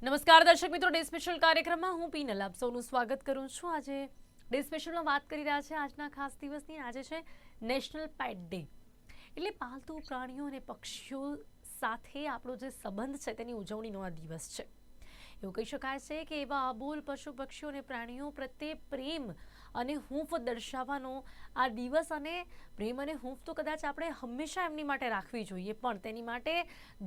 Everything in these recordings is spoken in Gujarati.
નમસ્કાર, દર્શક મિત્રો, ડે સ્પેશિયલ કાર્યક્રમમાં હું પીનલ આપ સૌનું સ્વાગત કરું છું. આજે ડે સ્પેશિયલમાં વાત કરી રહ્યા છે આજના ખાસ દિવસની. આજે છે નેશનલ પેટ ડે. એટલે પાલતુ પ્રાણીઓ અને પક્ષીઓ સાથે આપણો જે સંબંધ છે તેની ઉજવણીનો આ દિવસ છે. એવું કહી શકાય છે કે એવા અબોલ પશુ પક્ષીઓ અને પ્રાણીઓ પ્રત્યે પ્રેમ અને હૂંફ દર્શાવવાનો આ દિવસ અને પ્રેમ અને હૂંફ તો કદાચ આપણે હંમેશા એમની માટે રાખવી જોઈએ, પણ તેની માટે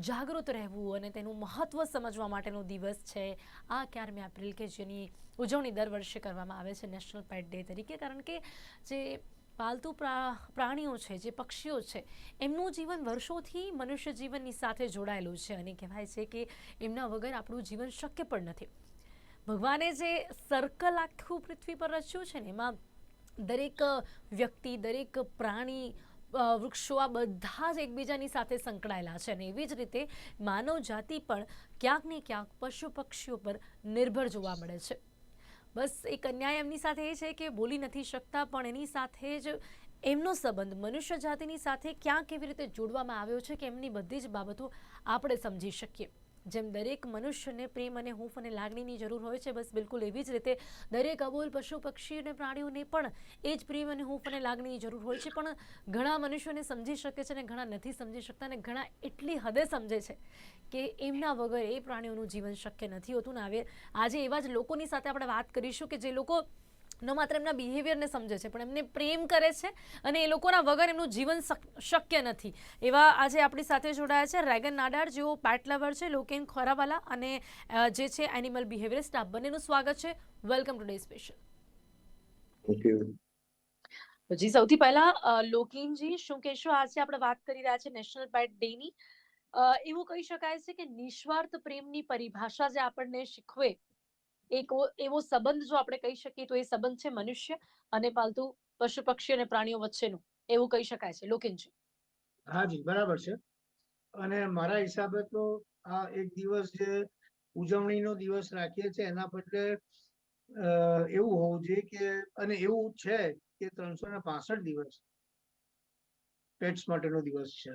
જાગૃત રહેવું અને તેનું મહત્ત્વ સમજવા માટેનો દિવસ છે. આ અગિયારમી એપ્રિલ કે જેની ઉજવણી દર વર્ષે કરવામાં આવે છે નેશનલ પેટ ડે તરીકે, કારણ કે જે પાલતુ પ્રા પ્રાણીઓ છે, જે પક્ષીઓ છે, એમનું જીવન વર્ષોથી મનુષ્ય જીવનની સાથે જોડાયેલું છે અને કહેવાય છે કે એમના વગર આપણું જીવન શક્ય પણ નથી. ભગવાને જે સર્કલ આખું પૃથ્વી પર રચ્યું છે ને, એમાં દરેક વ્યક્તિ, દરેક પ્રાણી વૃક્ષો આ બધા જ એકબીજાની સાથે સંકળાયેલા છે અને એવી જ રીતે માનવ જાતિ પણ ક્યાંક ને ક્યાંક પશુ પક્ષીઓ પર નિર્ભર જોવા મળે છે. બસ એક અન્યાય એમની સાથે એ છે કે બોલી નથી શકતા, પણ એની સાથે જ એમનો સંબંધ મનુષ્ય જાતિની સાથે ક્યાં કેવી રીતે જોડવામાં આવ્યો છે કે એમની બધી જ બાબતો આપણે સમજી શકીએ. જેમ દરેક મનુષ્યને પ્રેમ અને હૂંફ અને લાગણીની જરૂર હોય છે, બસ બિલકુલ એવી જ રીતે દરેક અબોલ પશુ પક્ષી અને પ્રાણીઓને પણ એ જ પ્રેમ અને હૂંફ અને લાગણીની જરૂર હોય છે, પણ ઘણા મનુષ્યોને સમજી શકે છે અને ઘણા નથી સમજી શકતા અને ઘણા એટલી હદે સમજે છે કે એમના વગર એ પ્રાણીઓનું જીવન શક્ય નથી હોતું. ને આવે આજે એવા જ લોકોની સાથે આપણે વાત કરીશું કે જે લોકો ન માત્ર એમના બિહેવિયરને સમજે છે પણ એમને પ્રેમ કરે છે અને એ લોકોના વગર એમનું જીવન શક- શક્ય નથી. એવા આજે આપણી સાથે જોડાયા છે રેગન નાડાર જેઓ પેટ લવર છે લોકેન ખોરાવાલા અને જે છે એનિમલ બિહેવિયરિસ્ટ આ બંનેનું સ્વાગત છે. Welcome today special thank જી સૌથી પહેલા લોકેનજી શું કહેશો? આજે આપણે વાત કરી રહ્યા છે નેશનલ પેટ ડે ની. અ, એવું કહી શકાય છે કે નિસ્વાર્થ પ્રેમની પરિભાષા જે આપણને શીખવે એક એવો- સંબંધ જો આપણે કહી શકીએ તો એ સંબંધ છે મનુષ્ય અને પાલતુ પશુ પક્ષી અને પ્રાણીઓ વચ્ચેનું. એવું કહી શકાય છે. લોકેનજી હા જી બરાબર છે. અને મારા હિસાબે તો આ એક દિવસ જે ઉજવણીનો દિવસ રાખીએ છીએ એના બદલે એવું હોવું જોઈએ કે અને એવું છે કે ત્રણસો ને પાસઠ દિવસ પેટ્સ માટેનો દિવસ છે.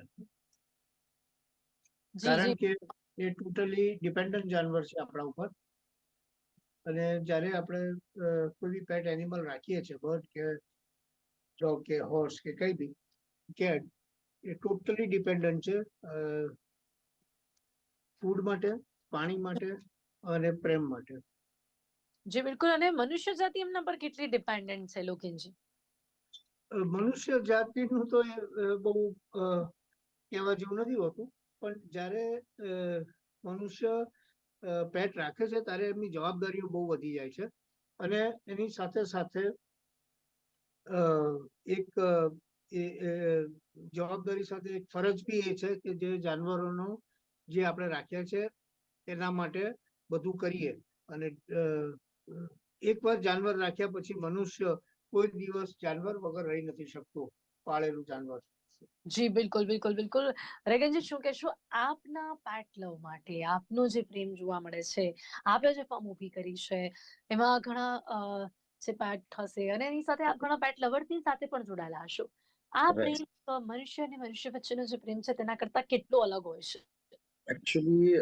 કારણ કે એ ટોટલી ડિપેન્ડન્ટ જાનવર છે આપણા ઉપર. અને જ્યારે આપણે કોઈ બી પેટ એનિમલ રાખીએ છીએ બર્ડ કે ડોગ કે હોર્સ કે કઈ બી કેટ એ ટોટલી ડિપેન્ડન્ટ છે ફૂડ માટે પાણી માટે અને પ્રેમ માટે. જે બિલકુલ. અને મનુષ્ય જાતિ એમના પર કેટલી ડિપેન્ડન્ટ છે લોકેનજી મનુષ્ય જાતિનું તો એ બહુ કહેવા જેવું નથી હોતું પણ જ્યારે મનુષ્ય પેટ રાખે છે, ત્યારે એમની જવાબદારીઓ બહુ વધી જાય છે. અને એની સાથે સાથે એક જવાબદારી સાથે એક ફરજ બી એ છે કે જે જાનવરોનો જે આપણે રાખ્યા છે, એના માટે બધું કરીએ. અને એકવાર જાનવર રાખ્યા પછી મનુષ્ય કોઈ દિવસ જાનવર વગર રહી નથી શકતો, પાળેલું જાનવર. જી બિલકુલ બિલકુલ બિલકુલ. રેગનજી શું કહેશો? આપના પેટ લવ માટે આપનો જે પ્રેમ જોવા મળે છે આપે જે ફોર્મ ઊભી કરી છે એમાં ઘણા જે પેટ થશે અને એની સાથે આપ ઘણા પેટ લવર્સની સાથે પણ જોડાયેલા હશો. આ પ્રેમ મનુષ્ય અને મનુષ્ય વચ્ચેનો જે પ્રેમ છે તેના કરતા કેટલો અલગ હોય છે? એકચ્યુઅલી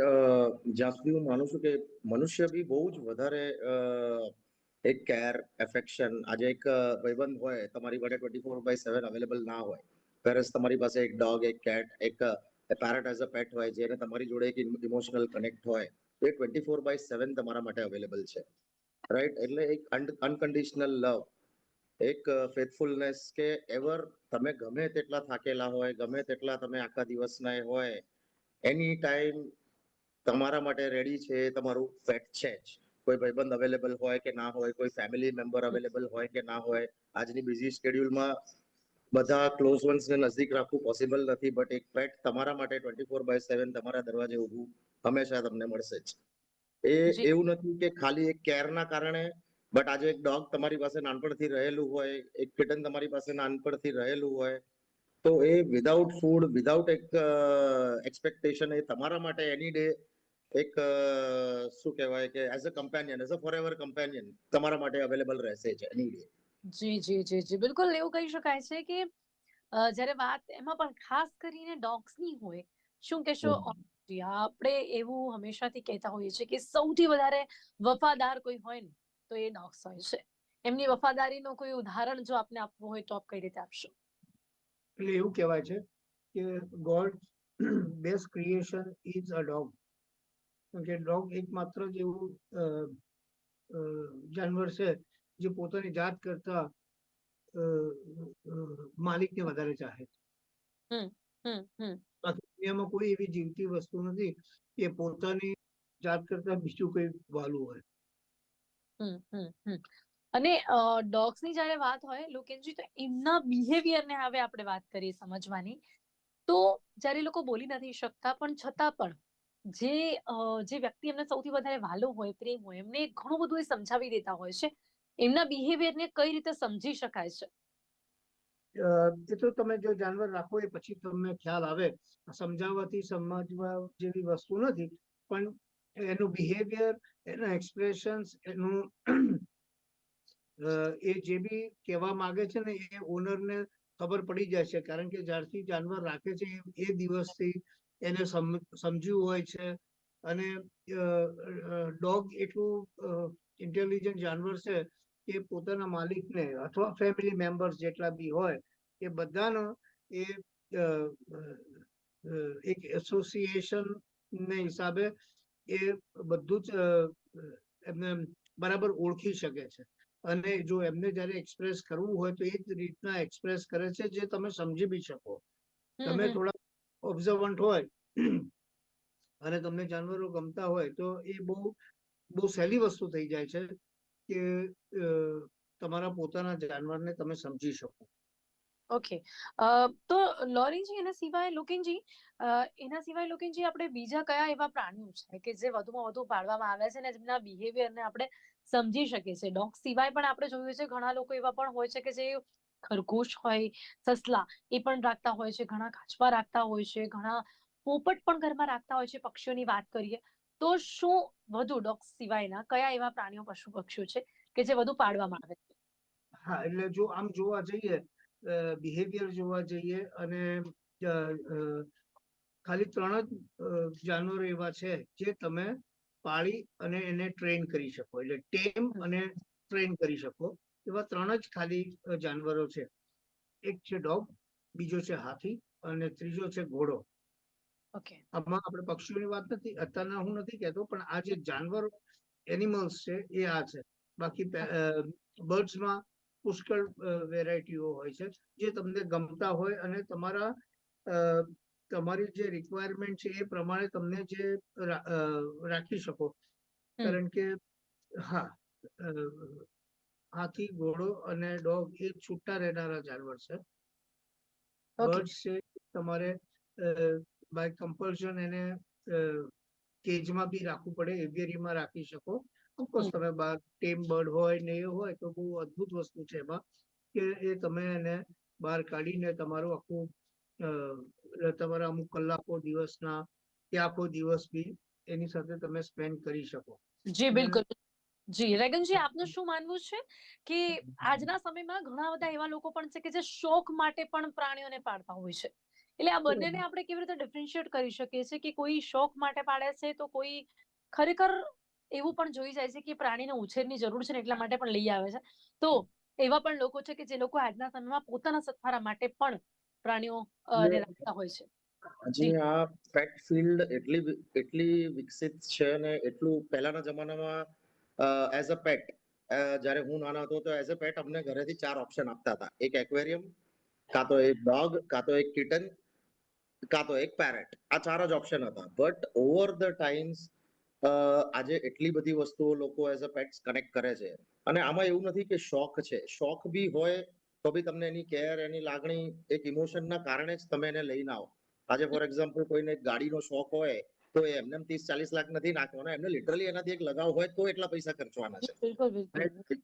જ્યાં સુધી હું માનું છું કે મનુષ્ય બી બહુ જ વધારે એક કેર એફેક્શન આજે એક ભાઈબંધ હોય તમારી માટે twenty four by seven available ના હોય. વેરસ તમારી પાસે એક ડોગ એક કેટ એક પેરેટ એઝ અ પેટ હોય, જેને તમારી જોડે એક ઇમોશનલ કનેક્ટ હોય તો એ ટ્વેન્ટી ફોર બાય સેવન તમારા માટે અવેલેબલ છે. રાઈટ એટલે એક અનકન્ડિશનલ લવ એક ફેથફુલનેસ કે એવર તમે ગમે તેટલા થાકેલા હોય, ગમે તેટલા તમે આખા દિવસના હોય એની ટાઈમ તમારા માટે રેડી છે તમારું ફેટ છે જ. કોઈ ભાઈબંધ અવેલેબલ હોય કે ના હોય, કોઈ ફેમિલી મેમ્બર અવેલેબલ હોય કે ના હોય, આજની બિઝી શેડ્યુલમાં બધા ક્લોઝ વન્સ ને નજદીક રાખવું પોસિબલ નથી બટ એક પેટ તમારા માટે ટ્વેન્ટી ફોર બાય સેવન તમારા દરવાજે ઊભું હંમેશા તમને મળશે જ. એ એવું નથી કે ખાલી એક કેરના કારણે બટ આજે એક ડોગ તમારી પાસે નાનપણથી રહેલું હોય એક કિટન તમારી પાસે નાનપણથી રહેલું હોય તો એ વિધાઉટ ફૂડ વિધાઉટ એક એક્સપેક્ટેશન એ તમારા માટે એની ડે એક શું કહેવાય કે as a companion as a forever companion તમારા માટે અવેલેબલ રહેશે એની ડે જી જી જી જી. બિલકુલ એવું કહી શકાય છે કે જ્યારે વાત એમાં પણ ખાસ કરીને ડોગ્સની હોય શું કહેશો? આપણે એવું હંમેશાથી કહેતા હોઈએ છીએ કે સૌથી વધારે વફાદાર કોઈ હોય ને તો એ ડોગ્સ હોય છે. એમની વફાદારીનો કોઈ ઉદાહરણ જો આપને આપવું હોય તો આપ કઈ રીતે આપશો? એટલે એવું કહેવાય છે કે God best creation is a dog. કે ડોગ એકમાત્ર જ એવું અ, અ, જાનવર છે જે પોતાની જાત કરતા માલિકને વધારે ચાહે છે. બાકી દુનિયામાં કોઈ એવી જીવતી વસ્તુ નથી કે પોતાની જાત કરતા બીજું કઈ વાલું હોય. અને ડોગ્સની જ્યારે વાત હોય લોકેનજી તો એમના બિહેવિયર ને હવે આપણે વાત કરીએ સમજવાની. તો જ્યારે લોકો બોલી નથી શકતા પણ છતાં પણ જે જે વ્યક્તિ એમને સૌથી વધારે વાલો હોય પ્રેમ હોય એમને ઘણું બધું એ સમજાવી દેતા હોય છે. એમના બિહેવિયરને કઈ રીતે સમજી શકાય છે? એ તો તમે જો જાનવર રાખો એ પછી તમને ખ્યાલ આવે. સમજાવવાથી સમજવા જેવી વસ્તુ નથી, પણ એનું બિહેવિયર એના એક્સપ્રેશન્સ એનું એ જે બી કહેવા માંગે છે ને એ ઓનરને ખબર પડી જાય છે. કારણ કે જ્યારથી જાનવર રાખે છે એ- એ દિવસથી એને સમજ્યું હોય છે. અને ડોગ એટલું ઇન્ટેલિજન્ટ જાનવર છે કે પોતાના માલિકને અથવા ફેમિલી મેમ્બર્સ જેટલા બી હોય એ બધાનો એ એક એસોસિએશન ને હિસાબે એ બધું જ એમને બરાબર ઓળખી શકે છે. અને જો એમને જ્યારે એક્સપ્રેસ કરવું હોય તો એ જ રીતના એક્સપ્રેસ કરે છે જે તમે સમજી બી શકો. તમે થોડા ઓબ્ઝર્વન્ટ હોય અને તમને જાનવરો ગમતા હોય તો એ બહુ બહુ સહેલી વસ્તુ થઈ જાય છે. કે તમારા પોતાના જાનવરને તમે સમજી શકો. ઓકે. તો લોરીજી એના સિવાય લોકેનજી એના સિવાય લોકેનજી આપણે બીજા કયા એવા પ્રાણીઓ છે કે જે વધુમાં વધુ પાળવામાં આવે છે ને જેમના બિહેવિયરને આપણે સમજી શકીએ છીએ? ડોગ સિવાય પણ આપણે જોયું છે, ઘણા લોકો એવા પણ હોય છે કે જે ખરગોશ હોય, સસલા, એ પણ રાખતા હોય છે, ઘણા કાચબા રાખતા હોય છે, ઘણા પોપટ પણ ઘરમાં રાખતા હોય છે, પક્ષીઓની વાત કરીએ. તો શું વધુ ડોગ સિવાયના કયા એવા પ્રાણીઓ પશુ પક્ષીઓ છે કે જે વધુ પાડવામાં આવે? છે હા એટલે જો આમ જોવા જઈએ બિહેવિયર જોવા જઈએ અને ખાલી ત્રણ જ જાનવરો એવા છે જે તમે પાળી અને એને ટ્રેન કરી શકો. એટલે ટેમ અને ટ્રેન કરી શકો. એવા ત્રણ જ ખાલી જાનવરો છે. એક છે ડોગ બીજો છે હાથી અને ત્રીજો છે ઘોડો. આમાં આપણે પક્ષીઓની વાત નથી અત્યારના હું નથી કહેતો પણ આ જે જાનવર એનિમલ્સ છે એ આ છે. બાકી બર્ડ્સમાં પુષ્કળ વેરાયટીઓ હોય છે જે તમને ગમતા હોય અને તમારા તમારી જે રિક્વાયરમેન્ટ છે એ પ્રમાણે તમને જે રાખી શકો. કારણ કે હા હાથી ઘોડો અને ડોગ એ છૂટા રહેનારા જાનવર છે. બર્ડ્સ છે તમારે બાય કમ્પલ્શન એને કેજમાં બી રાખવું પડે એવિયરીમાં રાખી શકો. ઓફકોર્સ તમે બાર ટેમ બર્ડ હોય ને એ હોય તો બહુ અદ્ભુત વસ્તુ છે એમાં કે એ તમે એને બહાર કાઢીને તમારું આખું તમારા અમુક કલાકો દિવસના કે આખો દિવસ બી એની સાથે તમે સ્પેન્ડ કરી શકો. જી બિલકુલ. જી રેગનજી આપનું શું માનવું છે? કે આજના સમયમાં ઘણા બધા એવા લોકો પણ છે કે જે શોખ માટે પણ પ્રાણીઓને પાળતા હોય છે. એટલે આ બંનેને આપણે કેવી રીતે ડિફરન્શિયેટ કરી શકીએ છીએ કે કોઈ શોખ માટે પાડે છે તો કોઈ ખરેખર એવું પણ જોઈ જાય છે કે પ્રાણીને ઉછેરની જરૂર છે ને એટલા માટે પણ લઈ આવે છે. તો એવા પણ લોકો છે કે જે લોકો આજના સમયમાં પોતાના સથવારા માટે પણ પ્રાણીઓ રાખતા હોય છે. હજી આ પેટ ફિલ્ડ એટલી એટલી વિકસિત છે અને એટલું પહેલાના જમાનામાં એઝ અ પેટ જ્યારે હું નાનો હતો તો એઝ અ પેટ અમને ઘરેથી ચાર ઓપ્શન આપતા હતા. એક એક્વેરિયમ કાં તો એક ડોગ કાં તો એક કિટન કાં તો એક પેરેટ આ ચાર જ ઓપ્શન હતા. બટ ઓવર ધ ટાઈમ્સ આજે એટલી બધી વસ્તુઓ લોકો એઝ અ પેટ્સ કનેક્ટ કરે છે. અને આમાં એવું નથી કે શોખ છે. શોખ બી હોય તો બી તમને એની કેર એની લાગણી એક ઇમોશનના કારણે જ તમે એને લઈને આવો. આજે ફોર એક્ઝામ્પલ કોઈને એક ગાડીનો શોખ હોય તો એ એમને ત્રીસ ચાલીસ લાખ નથી નાખવાના. એમને લિટરલી એનાથી એક લગાવ હોય તો એટલા પૈસા ખર્ચવાના છે.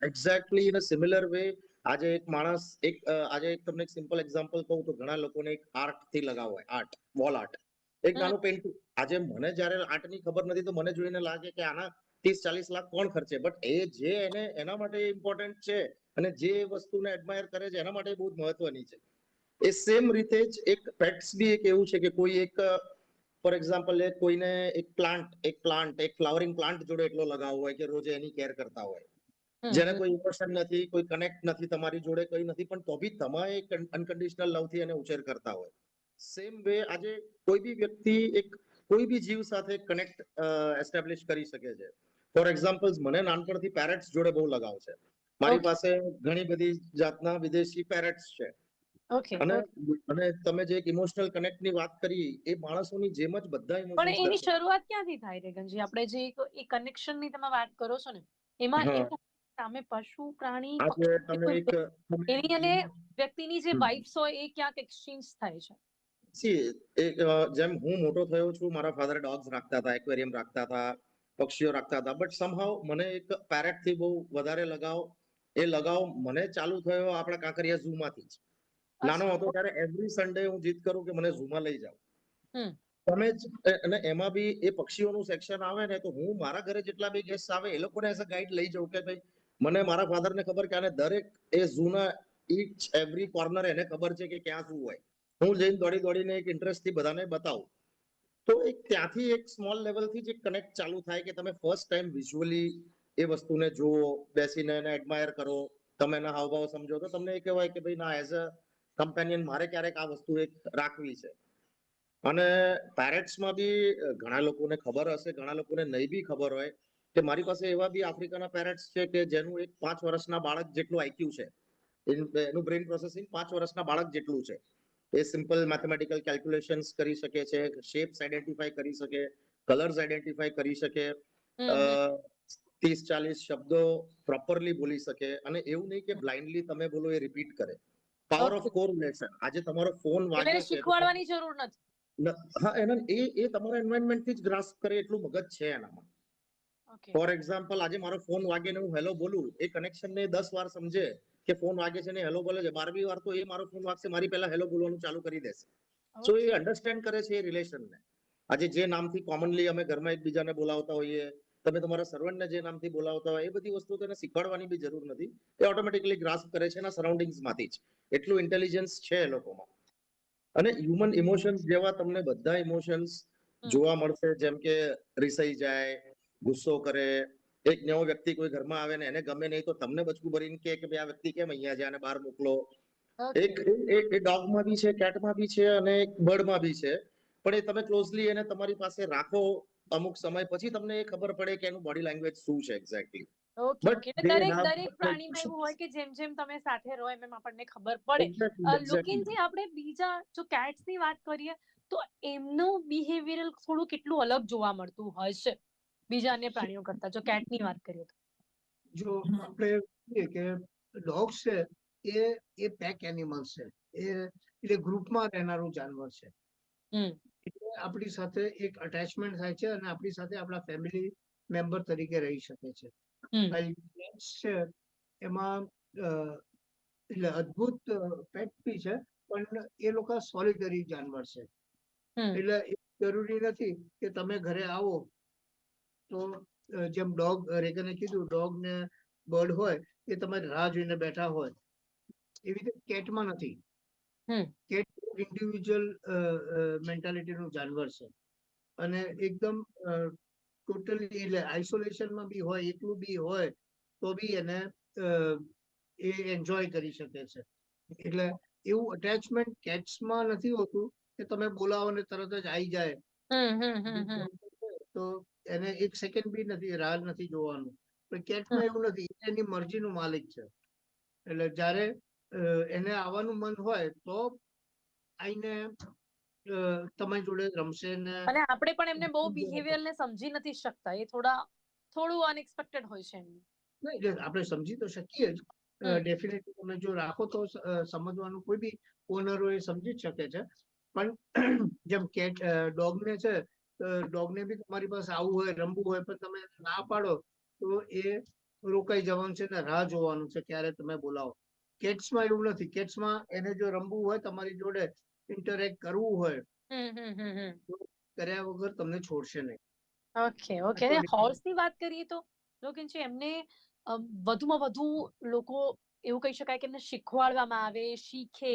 Exactly in a similar way આજે એક માણસ એક આજે એક તમને એક સિમ્પલ એક્ઝામ્પલ કહું તો ઘણા લોકોને એક આર્ટથી લગાવ હોય આર્ટ વોલ આર્ટ એક નાનું પેઇન્ટિંગ આજે મને જ્યારે આર્ટની ખબર નથી તો મને જોઈને લાગે કે આના ત્રીસ ચાલીસ લાખ કોણ ખર્ચે? બટ એ જે એને એના માટે ઇમ્પોર્ટન્ટ છે અને જે વસ્તુને એડમાયર કરે છે એના માટે બહુ જ મહત્વની છે. એ સેમ રીતે જ એક પેટ્સ બી એક એવું છે કે કોઈ એક ફોર એક્ઝામ્પલ કોઈને એક પ્લાન્ટ એક પ્લાન્ટ એક ફ્લાવરિંગ પ્લાન્ટ જોડે એટલો લગાવ હોય કે રોજે એની કેર કરતા હોય. જેને કોઈ ઇમોશન નથી કોઈ કનેક્ટ નથી તમારી જોડે કઈ નથી પણ તો બી તમે અનકન્ડિશનલ લવથી એને ઉછેર કરતા હોય. સેમ વે આજે કોઈ બી વ્યક્તિ એક કોઈ બી જીવ સાથે કનેક્ટ એસ્ટેબ્લિશ કરી શકે છે. ફોર એક્ઝામ્પલ મને નાનપણથી પેરેટ્સ જોડે બહુ લગાવ છે. મારી પાસે ઘણી બધી જાતના વિદેશી પેરેટ્સ છે. ઓકે અને અને તમે જે એક ઇમોશનલ કનેક્ટની વાત કરી એ માણસોની જેમ જ બધા પણ એની શરૂઆત ક્યાંથી થાય રેગનજી આપણે જે એક એ કનેક્શનની તમે વાત કરો છો ને એમાં સામે પશુ પ્રાણી એની અને વ્યક્તિની જે. વાઇબ્સ હોય એ ક્યાંક એક્સચેન્જ થાય છે? સી એક જેમ હું મોટો થયો છું મારા ફાધર ડોગ્સ રાખતા હતા એક્વેરિયમ રાખતા હતા પક્ષીઓ રાખતા હતા બટ સમહાવ મને એક પેરેટથી બહુ વધારે લગાવ એ લગાવ મને ચાલુ થયો આપણા કાંકરિયા ઝૂ માંથી જ. નાનો હતો ત્યારે એવરી સન્ડે હું જીદ કરું કે મને ઝૂમાં લઈ જાઓ. તમે જ અને એમાં બી એ પક્ષીઓનું સેક્શન આવે ને તો હું મારા ઘરે જેટલા બી ગેસ્ટ આવે એ લોકોને એઝ અ ગાઈડ લઈ જાઉં કે ભાઈ મને મારા ફાધરને ખબર કે આને દરેક એ ઝૂના ઈચ એવરી કોર્નર એને ખબર છે કે ક્યાં શું હોય. હું જઈને દોડી દોડીને એક ઇન્ટરેસ્ટથી બધાને બતાવું. તો એક ત્યાંથી એક સ્મોલ લેવલથી જ કનેક્ટ ચાલુ થાય કે તમે ફર્સ્ટ ટાઈમ વિઝ્યુઅલી એ વસ્તુને જુઓ, બેસીને એને એડમાયર કરો, તમે એના હાવભાવ સમજો. તો તમને એ કહેવાય કે ભાઈ ના એઝ અ કમ્પેનિયન મારે ક્યારેક આ વસ્તુ એક રાખવી છે. અને પેરેટ્સમાં બી ઘણા લોકોને ખબર હશે, ઘણા લોકોને નહીં બી ખબર હોય કે મારી પાસે એવા બી આફ્રિકાના પેરેટ્સ છે કે જેનું એક પાંચ વર્ષના બાળક જેટલું આઈક્યુ છે. એનું બ્રેઇન પ્રોસેસિંગ પાંચ વર્ષના બાળક જેટલું છે. એ સિમ્પલ મેથેમેટિકલ કેલ્ક્યુલેશન્સ કરી શકે છે શેપ્સ આઈડેન્ટિફાઈ કરી શકે કલર્સ આઈડેન્ટિફાઈ કરી શકે. ત્રીસ ચાલીસ શબ્દો પ્રોપરલી બોલી શકે અને એવું નહીં કે બ્લાઇન્ડલી તમે બોલો એ રિપીટ કરે. Power of. કોરિલેશન આજે તમારો ફોન વાગે છે શીખવાડવાની જરૂર નથી. હા એના એ એ તમારા એન્વાયરમેન્ટથી જ ગ્રાસ્પ કરે એટલું મગજ છે એનામાં. ફોર એક્ઝામ્પલ આજે મારો ફોન વાગે ને હું હેલો બોલું એ કનેક્શન ને દસ વાર સમજે કે ફોન વાગે છે ને હેલો બોલે છે. બારમી વાર તો એ મારો ફોન વાગશે મારી પહેલા હેલો બોલવાનું ચાલુ કરી દેશે. સો એ અન્ડરસ્ટેન્ડ કરે છે એ રિલેશન ને. આજે જે નામથી કોમનલી અમે ઘરમાં એકબીજાને બોલાવતા હોઈએ તમે તમારા સર્વન્ટને જે નામથી બોલાવતા હોય એ બધી વસ્તુ તેને શીખવાડવાની બી જરૂર નથી. એ ઓટોમેટિકલી ગ્રાસ્પ કરે છે એના સરાઉન્ડિંગમાંથી જ. એટલું ઇન્ટેલિજન્સ છે એ લોકોમાં. અને હ્યુમન ઇમોશન્સ જેવા તમને બધા ઇમોશન્સ જોવા મળશે જેમ કે રિસાઈ જાય ગુસ્સો કરે એક નવો વ્યક્તિ કોઈ ઘરમાં આવે ને એને ગમે નહીં તો તમને બચકું ભરીને કે કે ભાઈ આ વ્યક્તિ કેમ અહીંયા છે? આને બહાર મોકલો. એક એ- ડોગમાં બી છે કેટમાં બી છે અને એક બર્ડમાં બી છે. પણ એ તમે ક્લોઝલી એને તમારી પાસે રાખો અમુક સમય પછી તમને એ ખબર પડે કે એનું બોડી લેંગ્વેજ શું છે એક્ઝેક્ટલી એટલે દરેક દરેક પ્રાણીમાં એવું હોય કે જેમ જેમ તમે સાથે રહો એમ આપણને ખબર પડે. લુકિનથી આપણે બીજા જો cats ની વાત કરીએ તો એમનું બિહેવિયરલ થોડું કેટલું અલગ જોવા મળતું હશે બીજા અન્ય પ્રાણીઓ કરતા જો cat ની વાત કરીએ તો. જો આપણે કહીએ કે ડોગ્સ છે એ એ પેક એનિમલ છે. એ એટલે ગ્રુપમાં રહેનારું જાનવર છે. એટલે આપણી સાથે એક અટેચમેન્ટ થાય છે અને આપણી સાથે આપણા ફેમિલી મેમ્બર તરીકે રહી શકે છે. છે એમાં અ, એટલે અદ્ભુત પેટ બી છે પણ એ લોકો સોલિટરી જાનવર છે. એટલે એ જરૂરી નથી કે તમે ઘરે આવો તો જેમ ડોગ રેગને કીધું ડોગ ને બર્ડ હોય એ તમારી રાહ જોઈને બેઠા હોય. એવી રીતે કેટમાં નથી. કેટ ઇન્ડિવિજ્યુઅલ મેન્ટાલિટીનું જાનવર છે. અને એકદમ ટોટલી એટલે આઇસોલેશનમાં બી હોય એકલું બી હોય તો બી એને એ એન્જોય કરી શકે છે. એટલે એવું અટેચમેન્ટ કેટ્સમાં નથી હોતું કે તમે બોલાવો ને તરત જ આવી જાય. તો એને એક સેકન્ડ બી નથી રાહ નથી જોવાનું. પણ કેટમાં એવું નથી એની મરજીનું માલિક છે. એટલે જ્યારે એને આવવાનું મન હોય તો આઈને તમારી જોડે રમશે ને અને આપણે પણ એમને બહુ બિહેવિયર ને સમજી નથી શકતા. એ થોડા થોડું અનએક્સપેક્ટેડ હોય છે એમનું. નહીં, આપણે સમજી તો શકીએ જ. ડેફિનેટલી તમે જો રાખો તો સમજવાનું કોઈ બી ઓનરો એ સમજી શકે છે. પણ જેમ કેટ ડોગ ને છે ડોગને બી તમારી પાસે આવવું હોય રમવું હોય પણ તમે ના પાડો તો એ રોકાઈ જવાનું છે ને રાહ જોવાનું છે ક્યારે તમે બોલાવો. કેટ્સમાં એવું નથી. કેટ્સમાં એને જો રમવું હોય તમારી જોડે ઇન્ટરેક્ટ કરવું હોય. કર્યા વગર તમને છોડશે નહીં. ઓકે ઓકે તો હોર્સની વાત કરીએ તો લોકેન છે એમને વધુમાં વધુ લોકો એવું કહી શકાય કે એમને શીખવાડવામાં આવે શીખે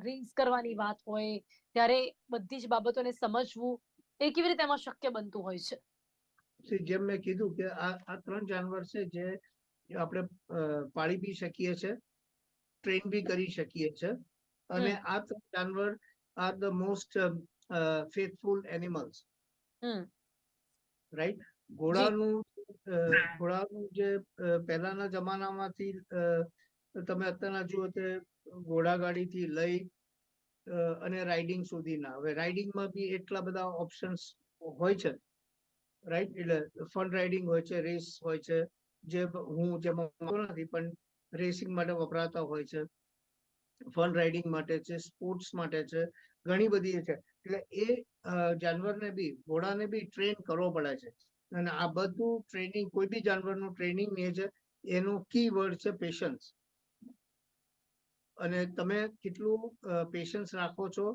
રીલ્સ કરવાની વાત હોય ત્યારે બધી જ બાબતોને સમજવું એ કેવી રીતે એમાં શક્ય બનતું હોય છે? જેમ મેં કીધું કે આ આ ત્રણ જાનવર છે જે આપણે પાળી બી શકીએ છે ટ્રેન બી કરી શકીએ છે અને આ ત્રણ જાનવર are the most faithful animals. Right? ઘોડાનું ઘોડાનું જે પહેલાના જમાનામાંથી તમે અત્યારના જુઓ તે ઘોડાગાડીથી લઈ અને રાઇડિંગ સુધીના. હવે રાઇડિંગમાં બી એટલા બધા ઓપ્શન્સ હોય છે. રાઈટ એટલે ફન રાઇડિંગ હોય છે રેસ હોય છે. જે હું જેમાં નથી, પણ રેસિંગ માટે વપરાતા હોય છે. ફન રાઇડિંગ માટે છે સ્પોર્ટ્સ માટે છે, ઘણી બધી છે. એટલે એ જાનવરને બી, ઘોડાને બી ટ્રેન કરવો પડે છે. અને આ બધું ટ્રેનિંગ કોઈ બી જાનવરનું ટ્રેનિંગ એ છે, એનું કી વર્ડ છે પેશન્સ અને તમે કેટલું પેશન્સ રાખો છો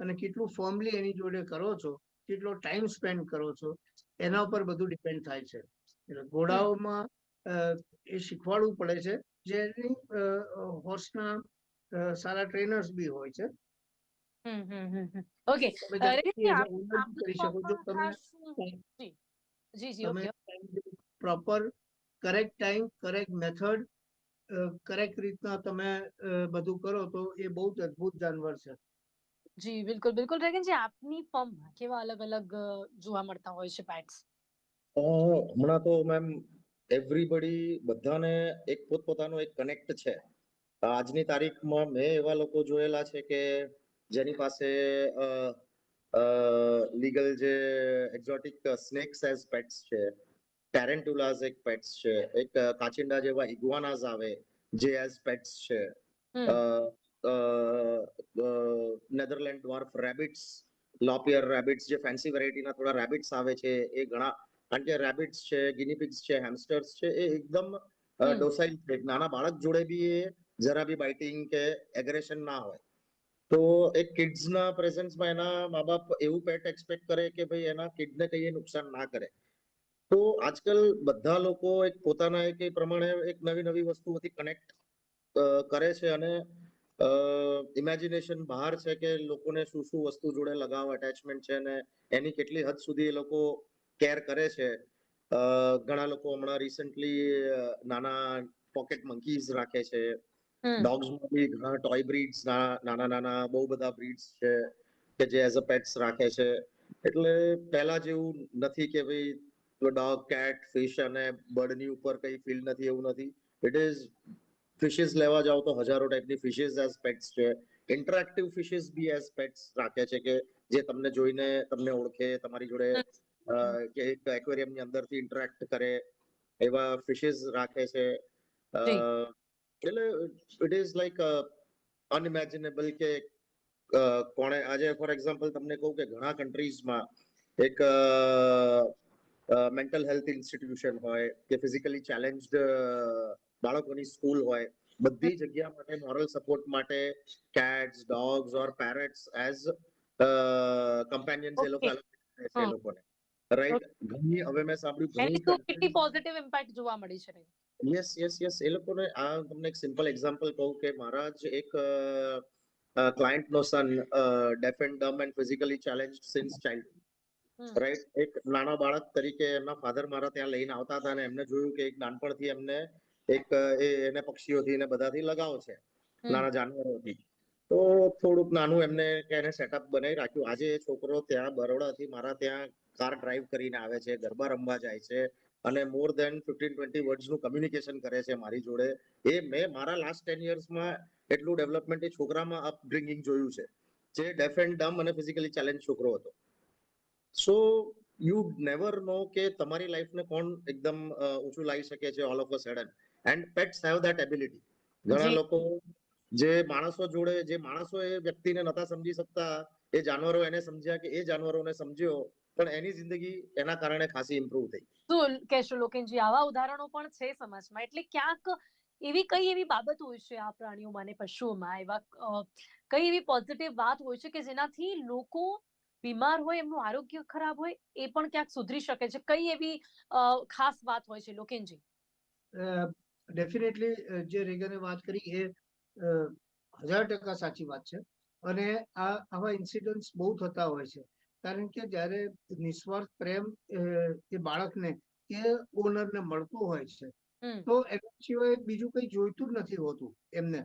અને કેટલું ફોર્મલી એની જોડે કરો છો કેટલો ટાઈમ સ્પેન્ડ કરો છો એના ઉપર બધું ડિપેન્ડ થાય છે. એટલે ઘોડાઓમાં એ શીખવાડવું પડે છે જેની હોર્સના સારા ટ્રેનર્સ બી હોય છે. ઓકે કરી શકો છો તમે proper correct time correct method correct રીતના તમે બધું કરો તો એ બહુ જ અદ્ભુત જાનવર છે. જી બિલકુલ બિલકુલ. રેગનજી આપની ફર્મમાં કેવા અલગ અલગ જોવા મળતા હોય છે પેટ્સ હમણાં તો મેમ એવરીબડી બધાને એક પોતપોતાનો એક કનેક્ટ છે. આજની તારીખમાં મેં એવા લોકો જોયેલા છે કે જેની પાસે લીગલ જે એક્ઝોટિક સ્નેક્સ એઝ પેટ્સ છે. ટેરેન્ટુલાઝ એક પેટ્સ છે એક કાચિંડા જેવા ઇગ્વાનાઝ આવે જે એઝ પેટ્સ છે. Netherland dwarf rabbits lop ear rabbits જે ફેન્સી વેરાયટીના થોડા રેબિટ્સ આવે છે એ ઘણા કારણ કે રેબિટ્સ છે ગિનીપિગ્સ છે હેમસ્ટર્સ છે એ એકદમ ડોસાઇલ છે નાના બાળક જોડે બી એ જરા બી બાઇટિંગ કે એગ્રેશન ના હોય. તો એક કિડ્સના પ્રેઝન્સમાં એના મા બાપ એવું પેટ એક્સપેક્ટ કરે કે ભાઈ એના કિડને કંઈ નુકસાન ના કરે. તો આજકાલ બધા લોકો એક પોતાના એક પ્રમાણે એક નવી નવી વસ્તુઓથી કનેક્ટ કરે છે અને ઇમેજિનેશન બહાર છે કે લોકોને શું શું વસ્તુ જોડે લગાવ અટેચમેન્ટ છે અને એની કેટલી હદ સુધી એ લોકો કેર કરે છે. ઘણા લોકો હમણાં રિસન્ટલી નાના પોકેટ મંકીઝ રાખે છે. ડોગ્સમાં બી ઘણા ટોય બ્રીડ્સ નાના નાના બહુ બધા બ્રીડ્સ છે કે જે એઝ અ પેટ્સ રાખે છે. એટલે પહેલા જેવું નથી કે ભાઈ ડોગ કેટ ફિશ અને બર્ડની ઉપર કઈ ફીલ નથી એવું નથી. ઇટ ઇઝ ફિશિસ લેવા જાવ તો હજારો ટાઈપની ફિશિસ એઝ પેટ્સ છે. ઇન્ટરેક્ટિવ ફિશિસ બી એઝ પેટ્સ રાખે છે કે જે તમને જોઈને તમને ઓળખે તમારી જોડે કે એક aquarium ની અંદરથી ઇન્ટરેક્ટ કરે એવા ફિશિસ રાખે છે. એટલે ઇટ ઇઝ લાઈક અનઇમેજિનેબલ કે કોણે આજે ફોર એક્ઝામ્પલ તમને કહું કે ઘણા કન્ટ્રીઝમાં એક મેન્ટલ હેલ્થ ઇન્સ્ટિટ્યુશન હોય કે ફિઝિકલી ચેલેન્જડ બાળકોની સ્કૂલ હોય બધી જગ્યા માટે મોરલ સપોર્ટ માટે cats dogs or parrots as companions એ લોકો એ લોકોને. રાઈટ ઘણી હવે મેં સાંભળ્યું ઘણી કેટલી પોઝિટિવ ઇમ્પેક્ટ જોવા મળી છે યસ યસ યસ એ લોકોને આ તમને એક સિમ્પલ એક્ઝામ્પલ કહું કે મારા જ એક client no son deaf and dumb and physically challenge since child hmm. Right એક નાના બાળક તરીકે એમના ફાધર મારા ત્યાં લઈને આવતા હતા અને એમને જોયું કે એક નાનપણથી એમને એક એને પક્ષીઓથી ને બધાથી લગાવ છે નાના જાનવરોથી. તો થોડુંક નાનું એમને એને સેટઅપ બનાવી રાખ્યું. આજે એ છોકરો ત્યાં બરોડાથી મારા ત્યાં કાર ડ્રાઈવ કરીને આવે છે ગરબા રમવા જાય છે અને મોર દેન ફિફ્ટીન ટ્વેન્ટી વર્ડ્સનું કમ્યુનિકેશન કરે છે મારી જોડે. એ મેં મારા લાસ્ટ ટેન યર્સમાં એટલું ડેવલપમેન્ટ એ છોકરામાં અપબ્રિંગિંગ જોયું છે. જે ડેફ એન્ડ ડમ અને ફિઝિકલી ચેલેન્જ છોકરો હતો. સો યુ નેવર નો કે તમારી લાઈફને કોણ એકદમ ઊંચું લાવી શકે છે all of a sudden and pets have that ability ઘણા લોકો જે માણસો જોડે જે માણસો એ વ્યક્તિને નતા સમજી શકતા એ જાનવરો એને સમજ્યા કે એ જાનવરોને સમજ્યો પણ એની જિંદગી એના કારણે ખાસી ઇમ્પ્રુવ થઈ. શું કહેશો લોકેનજી આવા ઉદાહરણો પણ છે સમાજમાં? એટલે ક્યાંક એવી કઈ એવી બાબત હોય છે આ પ્રાણીઓમાં અને પશુઓમાં? એવા કઈ એવી પોઝિટિવ વાત હોય છે કે જેનાથી લોકો બીમાર હોય એમનું આરોગ્ય ખરાબ હોય એ પણ ક્યાંક સુધરી શકે છે. કઈ એવી ખાસ વાત હોય છે લોકેનજી? ડેફિનેટલી જે રેગને વાત કરી એ હજાર ટકા સાચી વાત છે. અને આ આવા ઇન્સિડન્ટ્સ બહુ થતા હોય છે. કારણ કે જ્યારે નિસ્વાર્થ પ્રેમ એ બાળકને કે ઓનરને મળતો હોય છે તો એના સિવાય બીજું કંઈ જોઈતું જ નથી હોતું એમને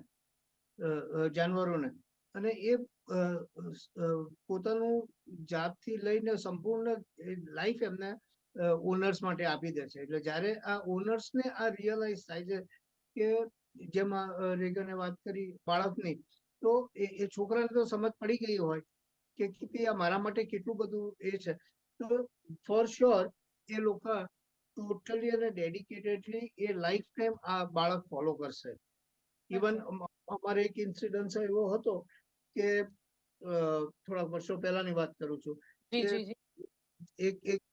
જાનવરોને. અને એ પોતાનું જાતથી લઈને સંપૂર્ણ લાઈફ એમને ઓનર્સ માટે આપી દે છે. એટલે જ્યારે આ ઓનર્સને આ રિયલાઇઝ થાય છે કે જેમાં રેગને વાત કરી બાળકની તો એ છોકરાને તો સમજ પડી ગઈ હોય કે કે આ મારા માટે કેટલું બધું એ છે. તો ફોર શ્યોર એ લોકો ટોટલી અને ડેડિકેટેડલી એ લાઈફ ટાઈમ આ બાળક ફોલો કરશે? ઇવન અમારે એક ઇન્સિડન્સ એવો હતો કે થોડા વર્ષો પહેલાની વાત કરું છું એક એક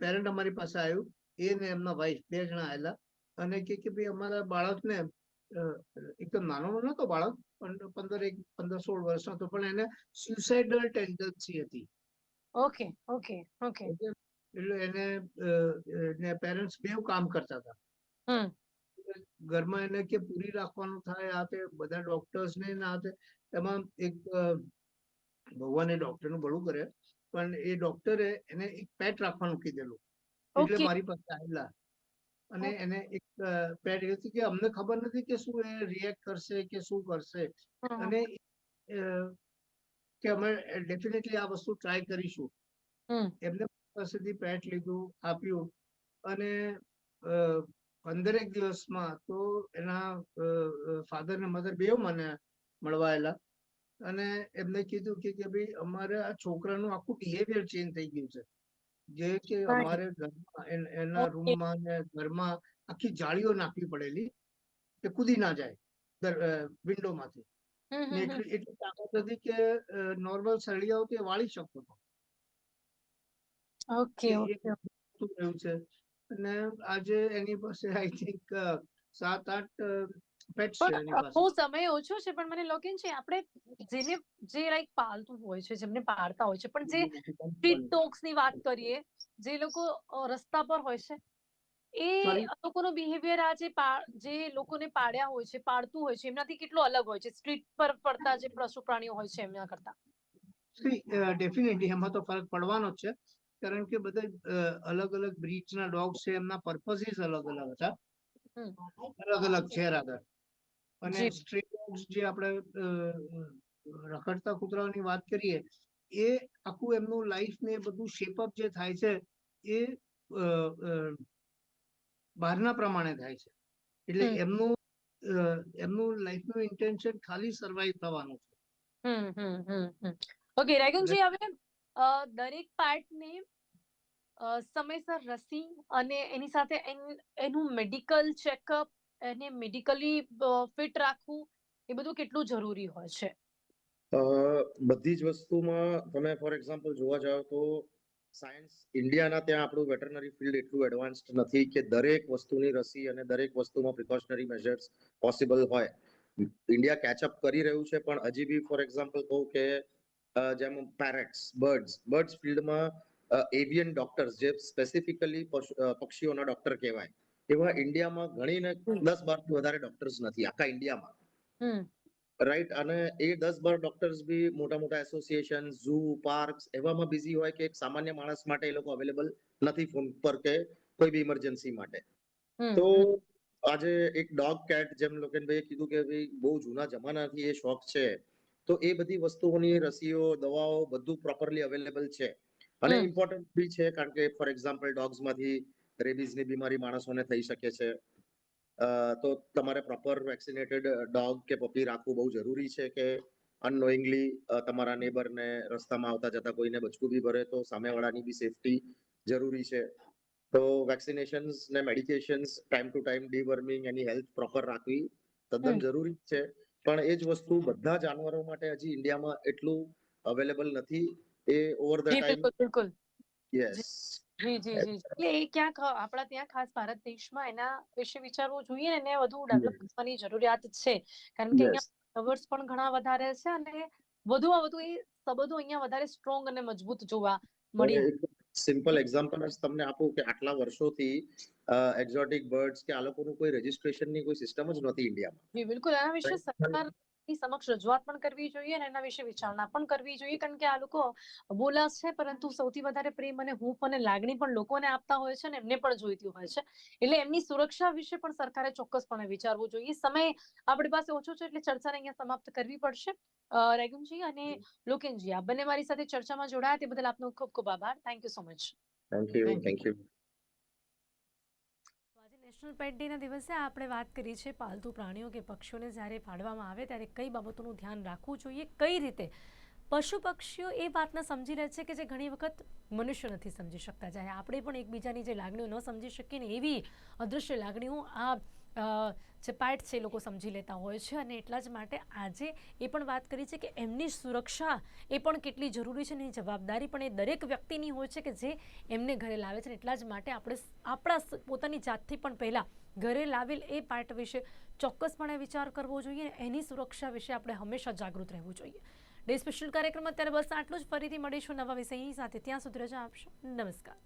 પેરેન્ટ અમારી પાસે આવ્યું. એ ને એમના વાઈફ બે જણા આવેલા. અને કે કે ભાઈ અમારા બાળકને એકદમ નાનો નતો બાળક પણ પંદર એક પંદર સોળ વર્ષનો હતો પણ એને સ્યુસાઇડલ ટેન્ડન્સી હતી. Okay okay okay. એટલે એને પેરેન્ટ્સ બેવ કામ કરતા હતા. ઘરમાં એને કે પૂરી રાખવાનું થાય આ તે બધા ડોક્ટર્સ ને આ તે એમાં એક ભગવાને ડોક્ટરનું ભલું કરે પણ એ ડોક્ટરે એને એક પેટ રાખવાનું કીધેલું. એટલે. મારી પાસે આવેલા. અને એને એક પેટ હતી કે અમને ખબર નથી કે શું એ રિએક્ટ કરશે કે શું કરશે. અને કે અમે ડેફિનેટલી આ વસ્તુ ટ્રાય કરીશું. એમને પાસેથી પેટ લીધું આપ્યું. અને પંદરેક દિવસમાં તો એના ફાધર ને મધર બે મને મળવા આવેલા અને એમને કીધું કે ભાઈ અમારે આ છોકરાનું આખું બિહેવિયર ચેન્જ થઈ ગયું છે. જે કે અમારે ઘરમાં એના રૂમમાં ને ઘરમાં આખી જાળીઓ નાખવી પડેલી કે કૂદી ના જાય વિન્ડોમાંથી. એટલી એટલી તાકાત હતી કે નોર્મલ સળિયાઓ તે વાળી શકતો હતો ઓકે ઓકે રહ્યું છે. અને આજે એની પાસે આઈ થિંક સાત આઠ પેટ્સ છે એની પાસે. બહુ સમય ઓછો છે પણ મને લોકેન છે આપણે જેને જે લાઈક પાલતું હોય છે જેમને પાળતા હોય છે પણ જે સ્ટ્રીટ ડોગ્સની વાત કરીએ જે લોકો રસ્તા પર હોય છે એ લોકોનો બિહેવિયર આ જે જે લોકોને પાડ્યા હોય છે પાળતું હોય છે એમનાથી કેટલો અલગ હોય છે? સ્ટ્રીટ પર પડતા જે પશુ પ્રાણીઓ હોય છે એમના કરતા. ડેફિનેટલી એમાં તો ફરક પડવાનો જ છે. કારણ કે બધા અલગ અલગ બ્રીડના ડોગ્સ છે એમના પર્પઝિસ અલગ અલગ હતા. અલગ અલગ છે રાધર અને સ્ટ્રીટ ડોગ્સ જે આપણે રખડતા કૂતરાઓની વાત કરીએ એ આખું એમનું લાઈફ ને બધું શેપઅપ જે થાય છે એ બહારના પ્રમાણે થાય છે. એટલે. એમનું એમનું લાઈફનું ઇન્ટેન્શન ખાલી સર્વાઈવ થવાનું છે. ઓકે રાયગનજી હવે દરેક પાર્ટને સમયસર રસી અને એની સાથે એન- મેડિકલ ચેકઅપ એને મેડિકલી ફિટ રાખવું એ બધું કેટલું જરૂરી હોય છે? બધી જ વસ્તુમાં તમે ફોર એક્ઝામ્પલ જોવા જાઓ તો સાયન્સ ઇન્ડિયાના ત્યાં આપણું વેટરનરી ફિલ્ડ એટલું એડવાન્સ્ડ નથી કે દરેક વસ્તુની રસી અને દરેક વસ્તુમાં પ્રિકોશનરી મેજર્સ પોસિબલ હોય. ઇન્ડિયા કેચઅપ કરી રહ્યું છે પણ હજી બી ફોર એક્ઝામ્પલ કહું કે જેમ પેરેટ્સ બર્ડ્સ બર્ડ્સ ફિલ્ડમાં એવિયન ડોક્ટર્સ જે સ્પેસિફિકલી પક્ષીઓના ડોક્ટર કહેવાય. એવા ઇન્ડિયામાં ગણીને દસ બારથી વધારે ડોક્ટર્સ નથી. આખા ઇન્ડિયામાં. રાઈટ અને એ દસ બાર ડોક્ટર્સ બી મોટા મોટા એસોસિએશન ઝૂ પાર્ક એવામાં બિઝી હોય કે એક સામાન્ય માણસ માટે એ લોકો અવેલેબલ નથી ફોન પર કે કોઈ બી ઇમરજન્સી માટે. તો આજે એક ડોગ કેટ જેમ લોકેનભાઈએ કીધું કે ભાઈ બહુ જૂના જમાનાથી એ શોખ છે. તો એ બધી વસ્તુઓની રસીઓ દવાઓ બધું પ્રોપરલી અવેલેબલ છે. અને ઇમ્પોર્ટન્ટ બી છે કારણ કે ફોર એક્ઝામ્પલ ડોગ્સમાંથી રેબીઝની બીમારી માણસોને થઈ શકે છે. તો તમારે પ્રોપર વેક્સિનેટેડ ડોગ કે પપી રાખવું બહુ જરૂરી છે કે અનનોઈંગલી તમારા નેબરને રસ્તામાં આવતા જતા કોઈને બચકું બી ભરે તો સામેવાળાની બી સેફટી જરૂરી છે. તો વેક્સિનેશન્સ ને medications time to time deworming any health proper રાખવી તદ્દન જરૂરી છે. પણ એ જ વસ્તુ બધા જાનવરો માટે હજી ઇન્ડિયામાં એટલું અવેલેબલ નથી. એ ઓવર ધ ટાઈમ બિલકુલ યસ જી જી જી એટલે એ ક્યાંક આપણા ત્યાં ખાસ ભારત દેશમાં એના વિશે વિચારવું જોઈએ ને એને વધુ ડેવલપ કરવાની જરૂરિયાત છે. કારણ કે અહીંયા પણ ઘણા વધારે છે અને વધુમાં વધુ એ સંબંધો અહીંયા વધારે સ્ટ્રોંગ અને મજબૂત જોવા મળી. સિમ્પલ એક્ઝામ્પલ જ તમને આપું કે આટલા વર્ષોથી એક્ઝોટિક બર્ડ્સ કે આ લોકોનું કોઈ રજીસ્ટ્રેશનની કોઈ સિસ્ટમ જ નહોતી ઇન્ડિયામાં જી બિલકુલ આના વિશે Right. સરકારની સમક્ષ રજૂઆત પણ કરવી જોઈએ અને એના વિશે વિચારણા પણ કરવી જોઈએ. કારણ કે આ લોકો બોલાસ છે પરંતુ સૌથી વધારે પ્રેમ અને હૂંફ અને લાગણી પણ લોકોને આપતા હોય છે અને એમને પણ જોઈતી હોય છે. એટલે એમની સુરક્ષા વિશે પણ સરકારે ચોક્કસપણે વિચારવું જોઈએ. સમય આપણી પાસે ઓછો છે એટલે ચર્ચાને અહીંયા સમાપ્ત કરવી પડશે. અ, રેગુનજી અને લોકેનજી આ બંને મારી સાથે ચર્ચામાં જોડાયા તે બદલ આપનો ખૂબ ખૂબ આભાર. Thank you so much thank you thank you national pet ડેના દિવસે આપણે વાત કરી છે પાલતુ પ્રાણીઓ કે પક્ષીઓને જ્યારે પાડવામાં આવે ત્યારે કઈ બાબતોનું ધ્યાન રાખવું જોઈએ, કઈ રીતે? પશુ પક્ષીઓ એ વાતને સમજી લે છે કે જે ઘણી વખત મનુષ્ય નથી સમજી શકતા. જ્યારે આપણે પણ એકબીજાની જે લાગણીઓ ન સમજી શકીએ ને એવી અદૃશ્ય લાગણીઓ આ જે પાર્ટ છે એ લોકો સમજી લેતા હોય છે અને એટલા જ માટે આજે એ પણ વાત કરી છે કે એમની સુરક્ષા એ પણ કેટલી જરૂરી છે ને એની જવાબદારી પણ એ દરેક વ્યક્તિની હોય છે કે જે એમને ઘરે લાવે છે એટલા જ માટે આપણે આપણા પોતાની જાતથી પણ પહેલાં ઘરે લાવેલ એ પાર્ટ વિશે ચોક્કસપણે વિચાર કરવો જોઈએ અને એની સુરક્ષા વિશે આપણે હંમેશા જાગૃત રહેવું જોઈએ. ડે સ્પેશિયલ કાર્યક્રમ અત્યારે બસ આટલું જ. ફરીથી મળીશું નવા વિષયની સાથે. ત્યાં સુધી રજા આપશો. નમસ્કાર.